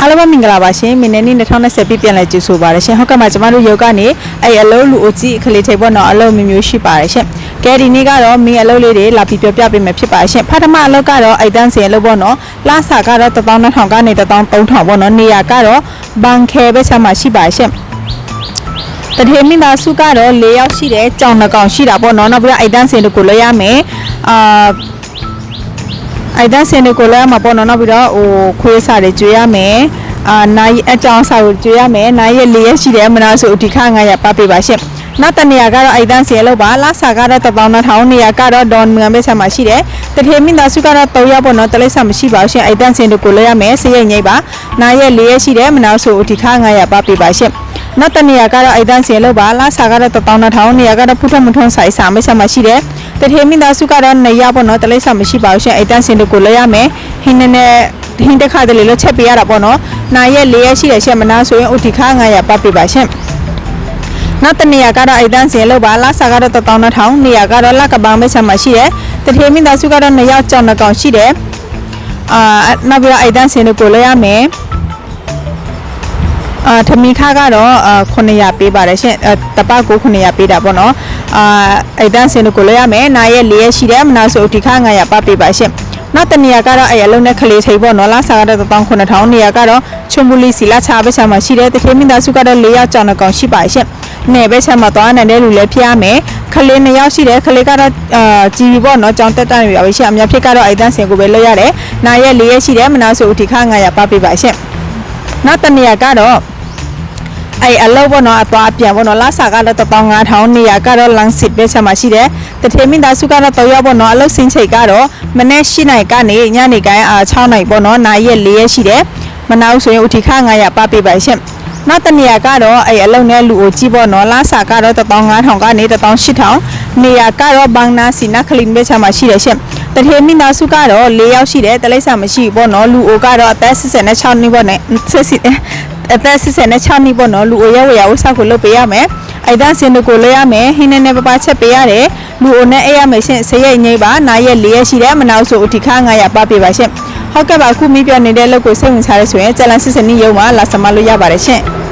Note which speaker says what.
Speaker 1: အားလုံးပဲမင်္ဂလာပါရှင်မင်းနဲ့နေ့2020ပြည့်ပြန်လဲကြိုဆိုပါရရှင်ဟုတ်ကဲ့မှာကျမတို့ယောဂကနေအဲ့အလုံးလူအကြီးအခလေးထိပ်ပေါ့နော်အလုံးမျိုးမျိုးရှိပါတယ်ရှင်ကဲဒီနေ့ကတော့မင်းအလုံးလေးတွေလာပြီးပြောပြပေးမယ်ဖြစ်ပါရှင်ဖာထမအလုံးကတော့အိုက်တန်းစီအလုံးပေါ့နော်လာစာကတော့12000ကနေ13000ပေါ့နော်နေရာကတော့ဘန်ခဲပဲဆက်မှာရှိပါရှင်တထေမိသားစုကတော့၄ယောက်ရှိတယ်ကြောင်နှကောင်ရှိတာပေါ့နော်နောက်ပြီးတော့အိုက်တန်းစင်တို့ကိုလွှဲရမယ်အာ အိုက်တန်စင်တွေကိုလည်းမှာပေါ့နော်နောက်ပြီးတော့ဟိုခွေးစားတွေကျွေးရမယ်အာနိုင်အကြောင်းစားကိုကျွေးရမယ်နိုင်ရဲ့လေးရက်ရှိတယ်မနာဆိုဒီခ900ပတ်ပေးပါရှင့်နောက်တနေရာကတော့အိုက်တန်စင်လောက်ပါလာစာကတော့12000နေရာကတော့ဒေါ်ငွေမဲဆာမှာရှိတယ်တထေမိသားစုကတော့3ရက်ပေါ့နော်တလိပ်ဆာမရှိပါဘူးရှင့်အိုက်တန်စင်တွေကိုလည်းရမယ်စရိတ်ငိမ့်ပါနိုင်ရဲ့လေးရက်ရှိတယ်မနာဆိုဒီခ900ပတ်ပေးပါရှင့်နောက်တနေရာကတော့အိုက်တန်စင်လောက်ပါလာစာကတော့12000နေရာကတော့ဖုထမထွန်းဆိုင်စာမဲဆာမှာရှိတယ် တထေမိသားစုကတော့2ရက်ပေါ့နော်တလိပ်ဆာမရှိပါဘူးရှင့်အိုက်တန်စင်တွေကိုလည်းရမယ်ဟင်းနဲ့နဲ့ဟင်းတစ်ခါတလေလို့ချက်ပေးရတာပေါ့နော်နိုင်ရဲ့လေးရက်ရှိတယ်ရှင့်မနာဆိုရင်ဥတီခ900ပတ်ပေးပါရှင့်နောက်တနေရာကတော့အိတ်တန်းစင်လို့ပါလာစာကတော့12000နေရာကတော့လကပန်းမဲဆံမှာရှိတယ်တထေမိသားစုကတော့2ယောက်ကြောင်နှကောင်ရှိတယ်အာနောက်ပြီးတော့အိတ်တန်းစင်တို့ကိုလည်းရမယ် အာထမီခါကတော့အာ900ပေးပါတယ်ရှင်အာတပတ်ကို900ပေးတာပေါ့နော်အာအိတ်တန်းစင်တို့ကိုလည်းရမယ်နာရဲ့4ရက်ရှိတယ်မနာဆိုဒီခါ900ပတ်ပေးပါရှင်နောက်တနေရာကတော့အဲ့အလုံးနဲ့ခလေးထိပ်ပေါ့နော်လာစာကတော့19000နေရာကတော့ချုံပူလီစီလာချပဲဆံမှာရှိတယ်တထေမိသားစုကတော့4ယောက်ကြောင်နှကောင်ရှိပါရှင်နေပဲဆက်မှာသွားနိုင်တဲ့လူလည်းဖျားမယ်ခလေးနှစ်ယောက်ရှိတယ်ခလေးကတော့အာကြည်ပြီပေါ့နော်ကြောင်တက်တက်နေပါပြီရှင့်အများဖြစ်ကတော့အိုက်တန်းစင်ကိုပဲလွတ်ရတယ်နာရက်လေးရက်ရှိတယ်မနာဆိုဥတီခ900ပတ်ပေးပါရှင့် နောက်တနေရာကတော့အဲ့အလုပ်ပေါ့နော်အသွားအပြန်ပေါ့နော်လာစာကတော့15000နေရာကတော့လမ်းစစ်ပဲဆက်မှာရှိတယ်တထေမင်းသားစုကတော့တော့ရောက်ပေါ့နော်အလုပ်စင်ချိတ်ကတော့မနေ့၈နိုင်ကနေညနေကိုင်းအာ6နိုင်ပေါ့နော်နာရက်၄ရက်ရှိတယ်မနာဘူးဆိုရင်ဥတီခ900ပတ်ပေးပါရှင့်နောက်တနေရာကတော့အဲ့အလုံနဲ့လူကိုကြည့်ပေါ့နော်လာစာကတော့15000ကနေ18000နေရာကတော့ဘန်နာစီနာခလင်ဘေးချမှာရှိတယ်ရှင့် တထေမိနာစုကတော့၄ယောက်ရှိတယ်တလိပ်စာမရှိဘူးပေါ့နော်လူအိုကတော့အသက်86နှစ်ပေါ့နဲ့ဆက်စီအသက်86နှစ်ပေါ့နော်လူအိုရောက်ရဝဆောက်ကိုလုပ်ပေးရမယ်အိုက်တန်စင်တို့ကိုလဲရမယ်ဟင်းနေနေပပချက်ပေးရတယ်လူအိုနဲ့အဲ့ရမယ်ရှင့်စရိတ်ငိမ့်ပါနားရက်၄ရက်ရှိတယ်မနောက်ဆိုအထိခ900ပတ်ပေးပါရှင့်ဟုတ်ကဲ့ပါအခုမိပြနေတဲ့လောက်ကိုစိတ်ဝင်စားရဆိုရင်ကျလန်စစ်စနီးရုံမှာလာစမလို့ရပါတယ်ရှင့်